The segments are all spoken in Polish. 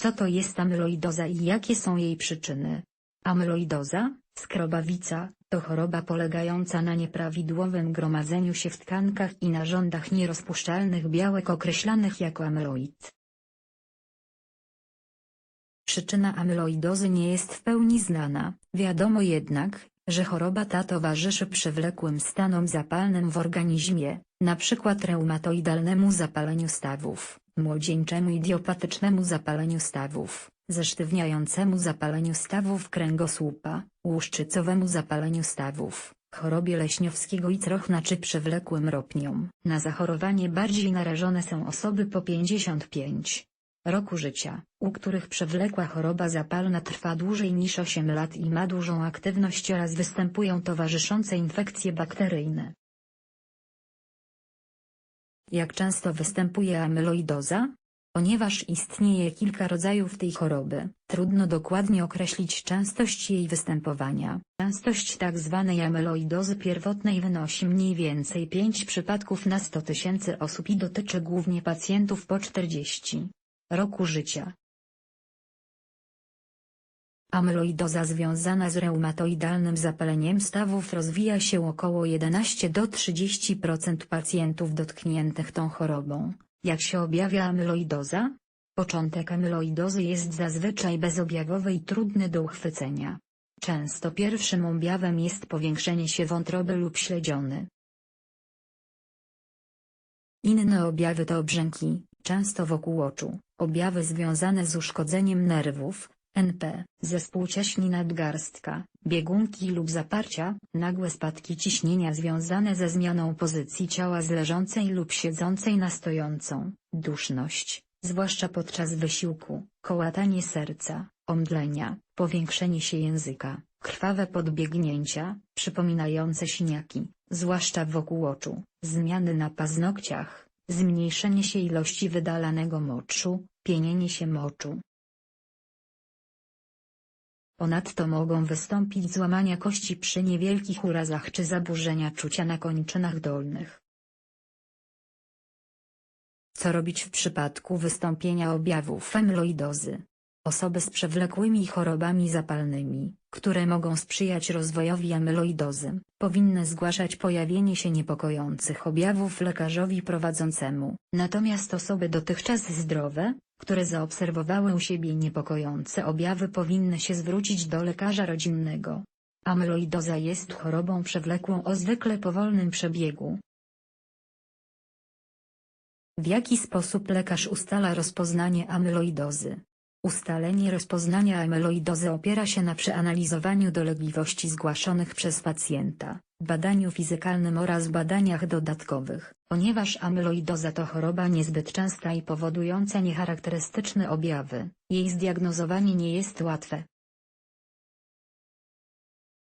Co to jest amyloidoza i jakie są jej przyczyny? Amyloidoza, skrobawica, to choroba polegająca na nieprawidłowym gromadzeniu się w tkankach i narządach nierozpuszczalnych białek określanych jako amyloid. Przyczyna amyloidozy nie jest w pełni znana, wiadomo jednak, że choroba ta towarzyszy przewlekłym stanom zapalnym w organizmie, np. reumatoidalnemu zapaleniu stawów, młodzieńczemu idiopatycznemu zapaleniu stawów, zesztywniającemu zapaleniu stawów kręgosłupa, łuszczycowemu zapaleniu stawów, chorobie leśniowskiego i trochna czy przewlekłym ropniom. Na zachorowanie bardziej narażone są osoby po 55 roku życia, u których przewlekła choroba zapalna trwa dłużej niż 8 lat i ma dużą aktywność oraz występują towarzyszące infekcje bakteryjne. Jak często występuje amyloidoza? Ponieważ istnieje kilka rodzajów tej choroby, trudno dokładnie określić częstość jej występowania. Częstość tzw. amyloidozy pierwotnej wynosi mniej więcej 5 przypadków na 100 tysięcy osób i dotyczy głównie pacjentów po 40 roku życia. Amyloidoza związana z reumatoidalnym zapaleniem stawów rozwija się około 11 do 30% pacjentów dotkniętych tą chorobą. Jak się objawia amyloidoza? Początek amyloidozy jest zazwyczaj bezobjawowy i trudny do uchwycenia. Często pierwszym objawem jest powiększenie się wątroby lub śledziony. Inne objawy to obrzęki, często wokół oczu, objawy związane z uszkodzeniem nerwów, NP, zespół cieśni nadgarstka, biegunki lub zaparcia, nagłe spadki ciśnienia związane ze zmianą pozycji ciała z leżącej lub siedzącej na stojącą, duszność, zwłaszcza podczas wysiłku, kołatanie serca, omdlenia, powiększenie się języka, krwawe podbiegnięcia, przypominające siniaki, zwłaszcza wokół oczu, zmiany na paznokciach, zmniejszenie się ilości wydalanego moczu, pienienie się moczu. Ponadto mogą wystąpić złamania kości przy niewielkich urazach czy zaburzenia czucia na kończynach dolnych. Co robić w przypadku wystąpienia objawów amyloidozy? Osoby z przewlekłymi chorobami zapalnymi, które mogą sprzyjać rozwojowi amyloidozy, powinny zgłaszać pojawienie się niepokojących objawów lekarzowi prowadzącemu. Natomiast osoby dotychczas zdrowe, które zaobserwowały u siebie niepokojące objawy powinny się zwrócić do lekarza rodzinnego. Amyloidoza jest chorobą przewlekłą o zwykle powolnym przebiegu. W jaki sposób lekarz ustala rozpoznanie amyloidozy? Ustalenie rozpoznania amyloidozy opiera się na przeanalizowaniu dolegliwości zgłaszonych przez pacjenta, badaniu fizykalnym oraz badaniach dodatkowych. Ponieważ amyloidoza to choroba niezbyt częsta i powodująca niecharakterystyczne objawy, jej zdiagnozowanie nie jest łatwe.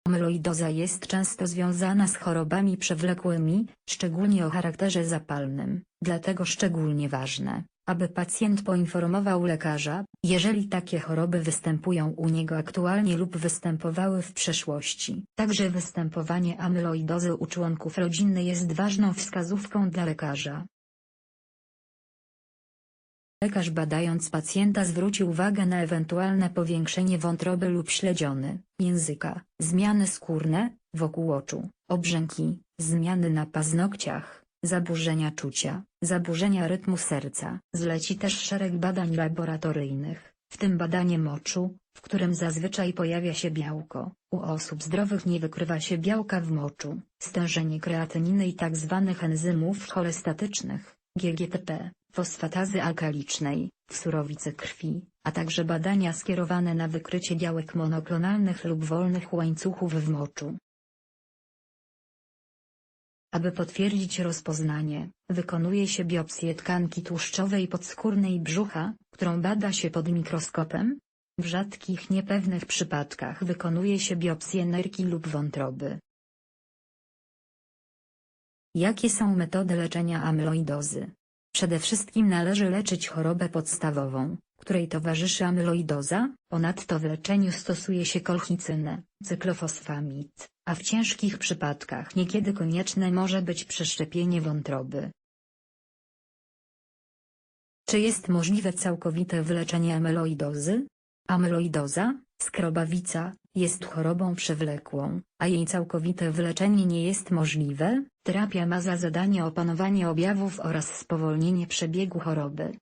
Amyloidoza jest często związana z chorobami przewlekłymi, szczególnie o charakterze zapalnym, dlatego szczególnie ważne, aby pacjent poinformował lekarza, jeżeli takie choroby występują u niego aktualnie lub występowały w przeszłości. Także występowanie amyloidozy u członków rodziny jest ważną wskazówką dla lekarza. Lekarz badając pacjenta zwróci uwagę na ewentualne powiększenie wątroby lub śledziony, języka, zmiany skórne, wokół oczu, obrzęki, zmiany na paznokciach, zaburzenia czucia, zaburzenia rytmu serca. Zleci też szereg badań laboratoryjnych, w tym badanie moczu, w którym zazwyczaj pojawia się białko. U osób zdrowych nie wykrywa się białka w moczu, stężenie kreatyniny i tzw. Tak enzymów cholestatycznych, GGTP, fosfatazy alkalicznej, w surowicy krwi, a także badania skierowane na wykrycie białek monoklonalnych lub wolnych łańcuchów w moczu. Aby potwierdzić rozpoznanie, wykonuje się biopsję tkanki tłuszczowej podskórnej brzucha, którą bada się pod mikroskopem. W rzadkich niepewnych przypadkach wykonuje się biopsję nerki lub wątroby. Jakie są metody leczenia amyloidozy? Przede wszystkim należy leczyć chorobę podstawową, której towarzyszy amyloidoza, ponadto w leczeniu stosuje się kolchicynę, cyklofosfamid, a w ciężkich przypadkach niekiedy konieczne może być przeszczepienie wątroby. Czy jest możliwe całkowite wyleczenie amyloidozy? Amyloidoza, skrobawica, jest chorobą przewlekłą, a jej całkowite wyleczenie nie jest możliwe. Terapia ma za zadanie opanowanie objawów oraz spowolnienie przebiegu choroby.